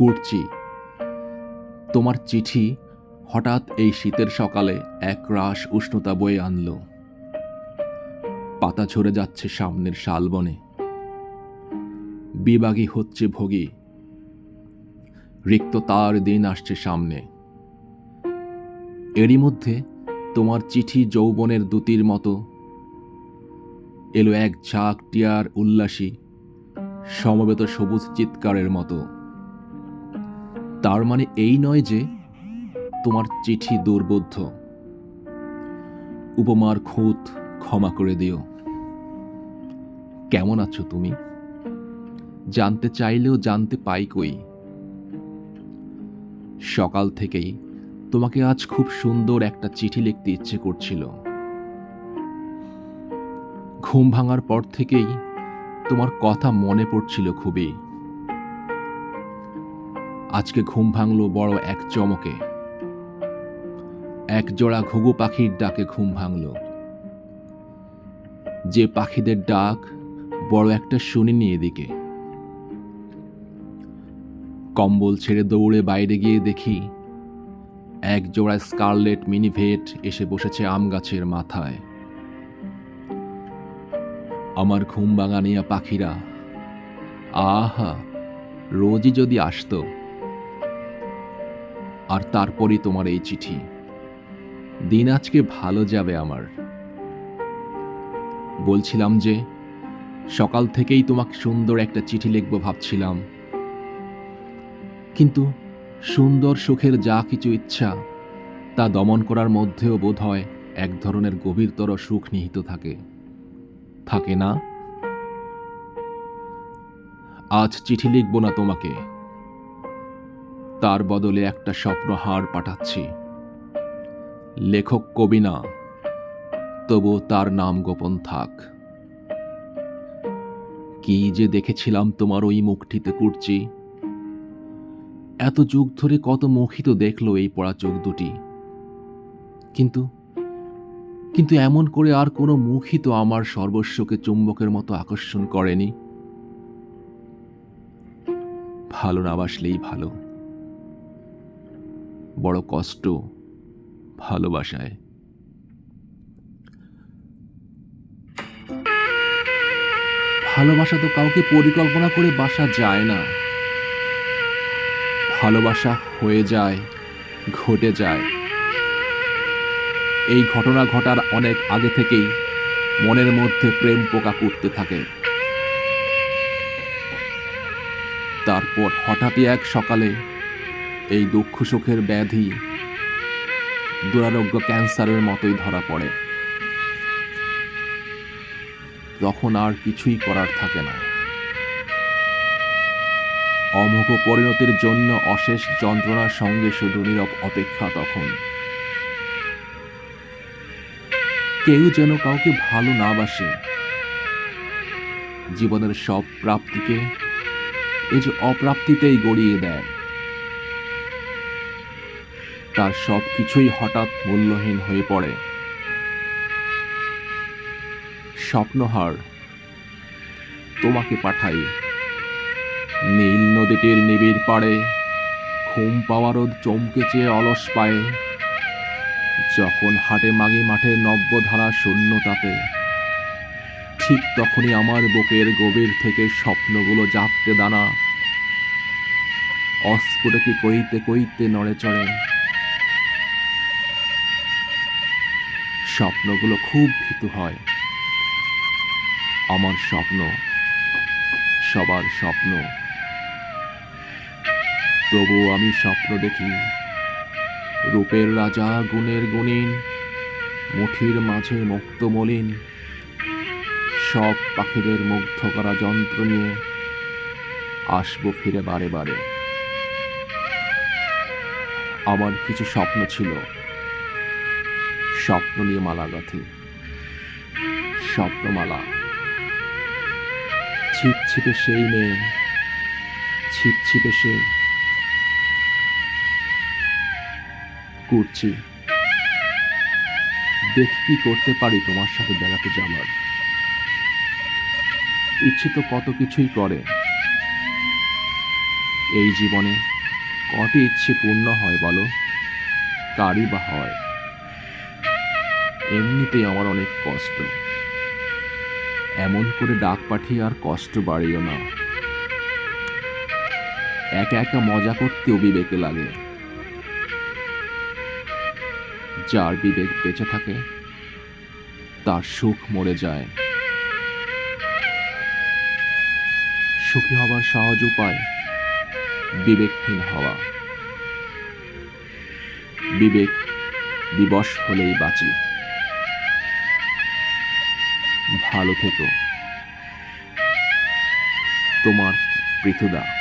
কুড়চি তোমার চিঠি হঠাৎ এই শীতের সকালে এক রাশ উষ্ণতা বয়ে আনলো। পাতা ঝরে যাচ্ছে সামনের শালবনে। বিবাগী হচ্ছে ভোগী। রিক্ত তার দিন আসছে সামনে। এরই মধ্যে তোমার চিঠি যৌবনের দুতির মতো। এলো এক ঝাঁক টিয়ার উল্লাসী, সমবেত সবুজ চিৎকারের মতো। তার মানে এই নয় যে তোমার চিঠি দুর্বোধ্য। উপমার খুঁত ক্ষমা করে দিও। কেমন আছো তুমি? জানতে চাইলেও জানতে পাই কই। সকাল থেকেই তোমাকে আজ খুব সুন্দর একটা চিঠি লিখতে ইচ্ছে করছিল। ঘুম ভাঙার পর থেকেই তোমার কথা মনে পড়ছিল খুবই। আজকে ঘুম ভাঙলো বড় এক চমকে। এক জোড়া ঘুঘু পাখির ডাকে ঘুম ভাঙল। যে পাখিদের ডাক বড় একটা শুনিনি এদিকে। কম্বল ছেড়ে দৌড়ে বাইরে গিয়ে দেখি এক জোড়া স্কারলেট মিনিভেট এসে বসেছে আম গাছের মাথায়। আমার ঘুম বাগানিয়া পাখিরা, আহা, রোজই যদি আসতো। আর তারপরই তোমার এই চিঠি। দিন আজকে ভালো যাবে আমার। বলছিলাম যে, সকাল থেকেই তোমাকে সুন্দর একটা চিঠি লিখব ভাবছিলাম। কিন্তু সুন্দর সুখের যা কিছু ইচ্ছা, তা দমন করার মধ্যেও বোধ হয় এক ধরনের গভীরতর সুখ নিহিত থাকে। থাকে না? আজ চিঠি লিখব না তোমাকে। তার বদলে একটা স্বপ্নহার পাঠাচ্ছি। লেখক কবি না তবু তার নাম গোপন থাক। কি যে দেখেছিলাম তোমার ওই মুখটিতে কুড়ছি এত যুগ ধরে কত মুখই তো দেখল এই পড়া চোখ দুটি। কিন্তু কিন্তু এমন করে আর কোনো মুখই তো আমার সর্বস্বকে চুম্বকের মতো আকর্ষণ করেনি। ভালো না বাসলেই ভালো। বড় কষ্ট ভালোবাসায়। ভালোবাসা তো কাউকে পরিকল্পনা করে বাসা যায় না। ভালোবাসা হয়ে যায়, ঘটে যায়। এই ঘটনা ঘটার অনেক আগে থেকেই মনের মধ্যে প্রেম পোকা করতে থাকে। তারপর হঠাৎই এক সকালে এই দুঃখ সুখের ব্যাধি দুরারোগ্য ক্যান্সারের মতোই ধরা পড়ে। তখন আর কিছুই করার থাকে না। অমোঘ পরিণতির জন্য অশেষ যন্ত্রণার সঙ্গে শুধু নীরব অপেক্ষা তখন। কেউ যেন কাউকে ভালো না বাসে। জীবনের সব প্রাপ্তিকে এই যে অপ্রাপ্তিতেই গড়িয়ে দেয়। তার সব কিছুই হঠাৎ মূল্যহীন হয়ে পড়ে। স্বপ্নহার, তোমাকে পাঠাই। নীল নদীটির নিবিড় পাড়ে ঘুম পাওয়ারও চমকে চেয়ে অলস পায়ে। যখন হাটে মাগি মাঠের নব্যধারা শূন্য তাপে ঠিক তখনই আমার বুকের গভীর থেকে স্বপ্নগুলো জাপতে দানা। অস্ফুটকে কইতে কইতে নড়ে চড়ে। স্বপ্নগুলো খুব ভীতু হয়। আমার স্বপ্ন, সবার স্বপ্ন। তবু আমি স্বপ্ন দেখি, রূপের রাজা, গুণের গুণীন, মুঠির মাঝে মুক্ত মলিন। সব পাখিদের মুগ্ধ করা যন্ত্র নিয়ে আসব ফিরে বারে বারে। আমার কিছু স্বপ্ন ছিল। স্বপ্ন নিয়ে মালা গাথি স্বপ্নমালা। ছিপছিপে সেই মেয়ে, ছিপছিপে সে। করছি। দেখি কি করতে পারি তোমার সাথে বেড়াতে যাবার ইচ্ছে তো কত কিছুই করে। এই জীবনে কটি ইচ্ছে পূর্ণ হয় বলো? কারই বা হয়? এমনিতেই আমার অনেক কষ্ট। এমন করে ডাক পাঠিয়ে আর কষ্ট বাড়িও না। একা একা মজা করতেও বিবেকে লাগে। যার বিবেক বেঁচে থাকে, তার সুখ মরে যায়। সুখী হবার সহজ উপায়, বিবেকহীন হওয়া। বিবেক বিবশ হলেই বাঁচি। ভালো থেকো। তোমার পৃথুদা।